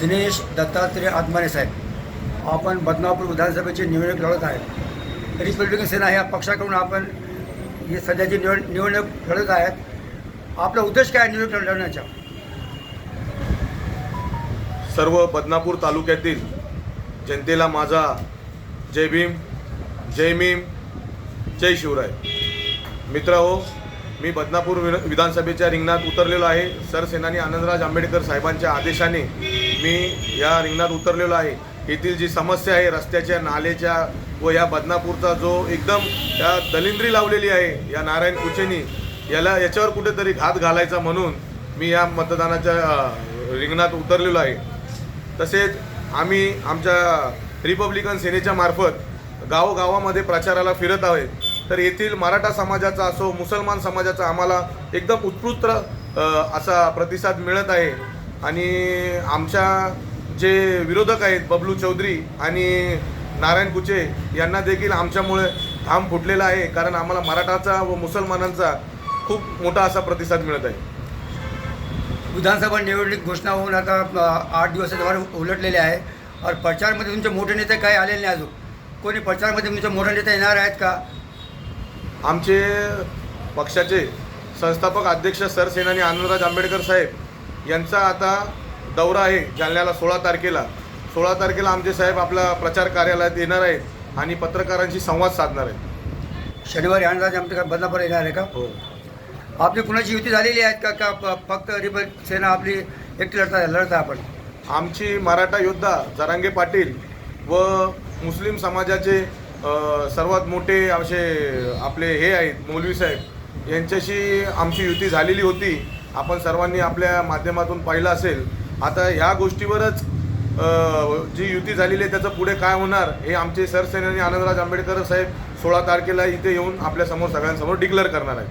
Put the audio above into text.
दिनेश दत्तात्रय आत्माने साहेब आपण बदनापूर विधानसभेची निवडणूक लढत आहे. रिपब्लिकन सेना ह्या पक्षाकडून आपण ही सध्याची निवड निवडणूक लढत आहेत. आपला उद्देश काय आहे निवडणूक लढण्याचा सर्व बदनापूर तालुक्यातील जनतेला माझा जय भीम जय भीम जय शिवराय. मित्र हो मी बदनापूर विधानसभेच्या रिंगणात उतरलेलो आहे. सरसेनानी आनंदराज आंबेडकर साहेबांच्या आदेशाने मी या रिंगणात उतरलेलो आहे. येथील जी समस्या आहे रस्त्याच्या नालेच्या व या बदनापूरचा जो एकदम या दलिंद्री लावलेली आहे या नारायण कुचेनी याला याच्यावर कुठेतरी घात घालायचा म्हणून मी या मतदानाच्या रिंगणात उतरलेलो आहे. तसेच आम्ही आमच्या रिपब्लिकन सेनेच्या मार्फत गावोगावामध्ये प्रचाराला फिरत आहोत. तर येथील मराठा समाजाचा असो मुसलमान समाजाचा आम्हाला एकदम उत्कृष्ट असा प्रतिसाद मिळत आहे. आणि आमच्या जे विरोधक आहेत बबलू चौधरी आणि नारायण कुचे यांना देखील आमच्यामुळे घाम फुटलेला आहे. कारण आम्हाला मराठाचा व मुसलमानांचा खूप मोठा असा प्रतिसाद मिळत आहे. विधानसभा निवडणूक घोषणा होऊन आता आठ दिवसाच्या वर उलटलेले आहे. और प्रचारमध्ये तुमचे मोठे नेते काही आलेले नाही अजून. कोणी प्रचारमध्ये तुमचे मोठे नेते येणार आहेत का? आमचे पक्षाचे संस्थापक अध्यक्ष सरसेनानी आनंदराज आंबेडकर साहेब यांचा आता दौरा आहे जालन्याला सोळा तारखेला. सोळा तारखेला आमचे साहेब आपला प्रचार कार्यालयात येणार आहेत आणि पत्रकारांशी संवाद साधणार आहेत. शनिवारी आनंदाज आमच्या बदनापूर येणार आहे का? हो. आपली कुणाची युती झालेली आहेत का का फक्त रिपब्लिक सेना आपली एकटी लढता लढत आपण? आमची मराठा योद्धा जरांगे पाटील व मुस्लिम समाजाचे सर्वात मोठे असे आपले हे आहेत मौलवी साहेब यांच्याशी आमची युती झालेली होती. आपण सर्वांनी आपल्या माध्यमातून पाहिलं असेल. आता ह्या गोष्टीवरच जी युती झालेली आहे त्याचं पुढे काय होणार हे आमचे सरसेनानी आनंदराज आंबेडकर साहेब सोळा तारखेला इथे येऊन आपल्यासमोर सगळ्यांसमोर डिक्लेअर करणार आहेत.